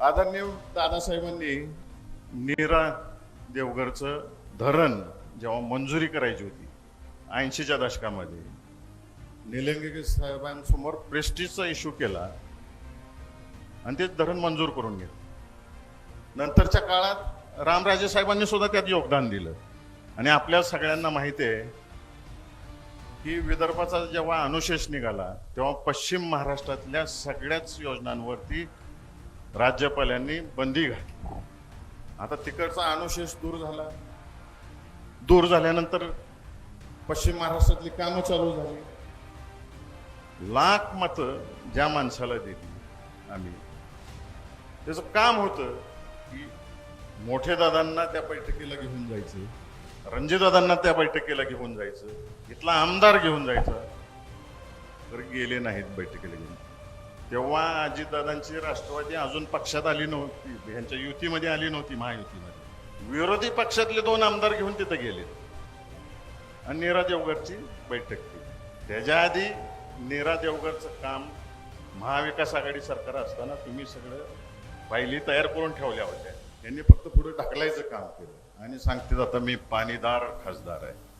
आदरणीय दादासाहेबांनी नीरा देवगडचं धरण जेव्हा मंजुरी करायची होती ऐंशीच्या दशकामध्ये निलंगेकर साहेबांसमोर प्रेस्टिजचा इश्यू केला आणि ते धरण मंजूर करून घेतलं. नंतरच्या काळात रामराजे साहेबांनी सुद्धा त्यात योगदान दिलं. आणि आपल्या सगळ्यांना माहिती आहे की विदर्भाचा जेव्हा अनुशेष निघाला तेव्हा पश्चिम महाराष्ट्रातल्या सगळ्याच योजनांवरती राज्यपालांनी बंदी घातली. आता तिकडचा अनुशेष दूर झाला. दूर झाल्यानंतर पश्चिम महाराष्ट्रातली कामं चालू झाली. लाख मतं ज्या माणसाला दिली आम्ही. त्याचं काम होतं की मोठे दादांना त्या बैठकीला घेऊन जायचं रणजितदादांना त्या बैठकीला घेऊन जायचं इथला आमदार घेऊन जायचा. तर गेले नाहीत बैठकीला घेऊन. तेव्हा अजितदादांची राष्ट्रवादी अजून पक्षात आली नव्हती. ह्यांच्या युतीमध्ये आली नव्हती महायुतीमध्ये. विरोधी पक्षातले दोन आमदार घेऊन तिथे गेले. आणि नीरा देवगडची बैठक केली. त्याच्या आधी नीरा देवगडचं काम महाविकास आघाडी सरकार असताना तुम्ही सगळं पहिली तयार करून ठेवल्या होत्या. त्यांनी फक्त पुढे ढकलायचं काम केलं. आणि सांगते आता मी पाणीदार खासदार आहे.